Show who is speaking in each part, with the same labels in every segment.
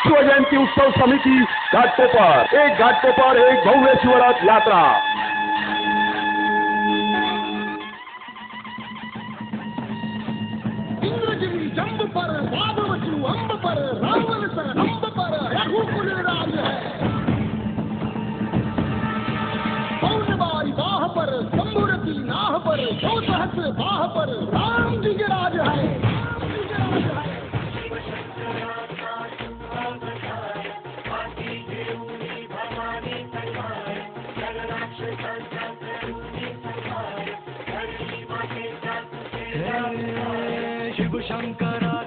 Speaker 1: शिवजयंती उत्सव समिती घाटकोपर. एक घाटकोपर एक भव्य शिवरात यात्रा.
Speaker 2: इंद्रगिरी जंब पर वादवचू अंब पर
Speaker 3: शिवशंकराचा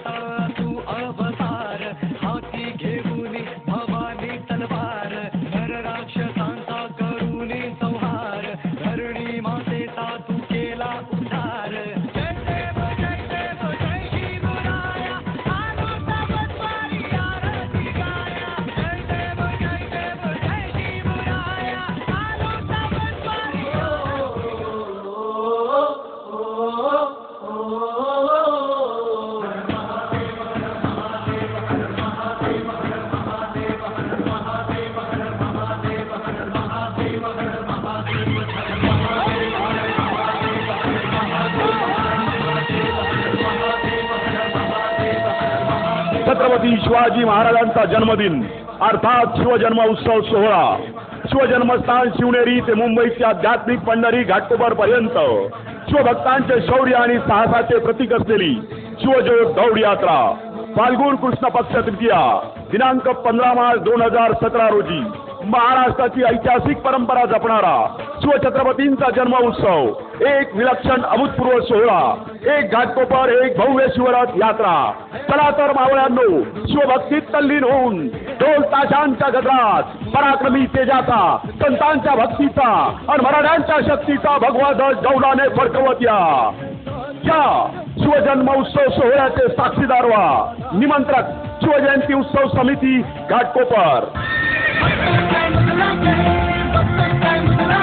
Speaker 1: छत्रपती शिवाजी महाराजांचा जन्मदिन. अर्थात शिवजन्म उत्सव सोहळा. शिवजन्मस्थान शिवनेरी ते मुंबईच्या आध्यात्मिक पंढरी घाटकोपर पर्यंत शिवभक्तांचे शौर्य आणि साहसाचे प्रतीक असलेली शिवज्योत दौड यात्रा. फाल्गुन कृष्ण पक्ष तृतीया. दिनांक पंधरा मार्च दोन हजार सतरा रोजी. महाराष्ट्राची ऐतिहासिक परंपरा जपणारा शिवछत्रपतींचा जन्म उत्सव एक विलक्षण अभूतपूर्व सोहळा एक घाटकोपर एक भव्य शिवरात यात्रा. चला तर मावळ्यांनो शिवभक्तीत तल्लीन होऊन ढोल ताशांच्या गजरात पराक्रमी तेजाचा संतांच्या भक्तीचा आणि मराठ्यांच्या शक्तीचा भगवा ध्वज डौलाने फडकवत या शिवजन्म उत्सव सोहळ्याचे साक्षीदार व्हा. निमंत्रक शिवजयंती उत्सव समिती Ghatkopar.
Speaker 4: What's the time of the rock? What's the time of the rock?